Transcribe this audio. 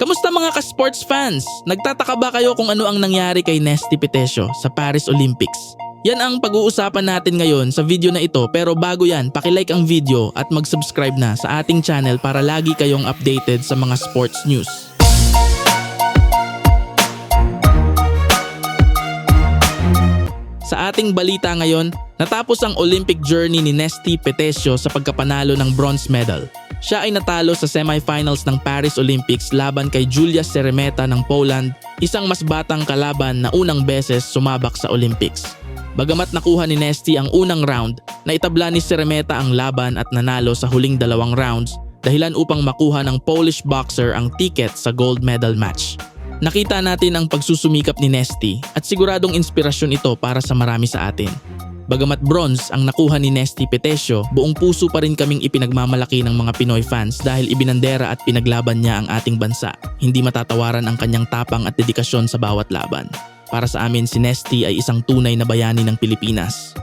Kamusta mga ka-sports fans? Nagtataka ba kayo kung ano ang nangyari kay Nesty Petesio sa Paris Olympics? Yan ang pag-uusapan natin ngayon sa video na ito pero bago yan, pakilike ang video at mag-subscribe na sa ating channel para lagi kayong updated sa mga sports news. Sa ating balita ngayon, natapos ang Olympic journey ni Nesty Petesio sa pagkapanalo ng bronze medal. Siya ay natalo sa semifinals ng Paris Olympics laban kay Julia Seremeta ng Poland, isang mas batang kalaban na unang beses sumabak sa Olympics. Bagamat nakuha ni Nesty ang unang round, naitabla ni Seremeta ang laban at nanalo sa huling dalawang rounds dahilan upang makuha ng Polish boxer ang ticket sa gold medal match. Nakita natin ang pagsusumikap ni Nesty at siguradong inspirasyon ito para sa marami sa atin. Bagamat bronze ang nakuha ni Nesty Petesio, buong puso pa rin kaming ipinagmamalaki ng mga Pinoy fans dahil ibinandera at pinaglaban niya ang ating bansa. Hindi matatawaran ang kanyang tapang at dedikasyon sa bawat laban. Para sa amin si Nesty ay isang tunay na bayani ng Pilipinas.